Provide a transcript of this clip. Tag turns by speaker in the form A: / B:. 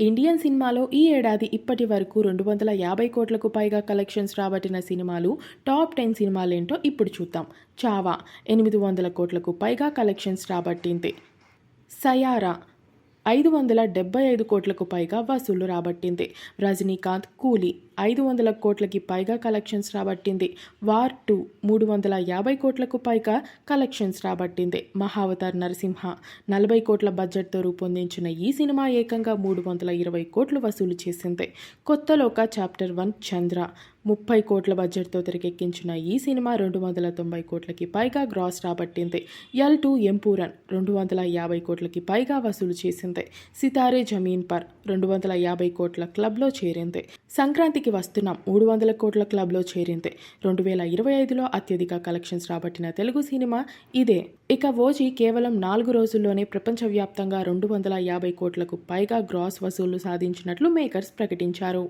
A: Indian సినిమాలో ఈ ఏడాది ఇప్పటి వరకు రెండు వందల యాభై కోట్లకు పైగా కలెక్షన్స్ రాబట్టిన సినిమాలు టాప్ టెన్ సినిమాలేంటో ఇప్పుడు చూద్దాం. చావా ఎనిమిది వందల కోట్లకు పైగా కలెక్షన్స్ రాబట్టింది. సయారా ఐదు వందల డెబ్బై ఐదు కోట్లకు పైగా వసూళ్ళు రాబట్టింది. రజనీకాంత్ కూలీ ఐదు వందల కోట్లకి పైగా కలెక్షన్స్ రాబట్టింది. వార్ టూ మూడు వందల యాభై కోట్లకు పైగా కలెక్షన్స్ రాబట్టింది. మహావతార్ నరసింహ నలభై కోట్ల బడ్జెట్తో రూపొందించిన ఈ సినిమా ఏకంగా మూడు వందల ఇరవై కోట్లు వసూలు చేసింది. కొత్తలోక చాప్టర్ వన్ చంద్ర ముప్పై కోట్ల బడ్జెట్తో తెరకెక్కించిన ఈ సినిమా రెండు వందల తొంభై కోట్లకి పైగా గ్రాస్ రాబట్టింది. ఎల్ టూ ఎంపూరన్ రెండు వందల యాభై కోట్లకి పైగా వసూలు చేసింది. సితారే జమీన్ పర్ రెండు వందల యాభై కోట్ల క్లబ్లో చేరింది. సంక్రాంతికి వస్తున్నాం మూడు వందల కోట్ల క్లబ్లో చేరింది. రెండు వేల ఇరవై ఐదులో అత్యధిక కలెక్షన్స్ రాబట్టిన తెలుగు సినిమా ఇదే. ఇక ఓజీ కేవలం నాలుగు రోజుల్లోనే ప్రపంచవ్యాప్తంగా రెండు వందల యాభై కోట్లకు పైగా గ్రాస్ వసూళ్ళు సాధించినట్లు మేకర్స్ ప్రకటించారు.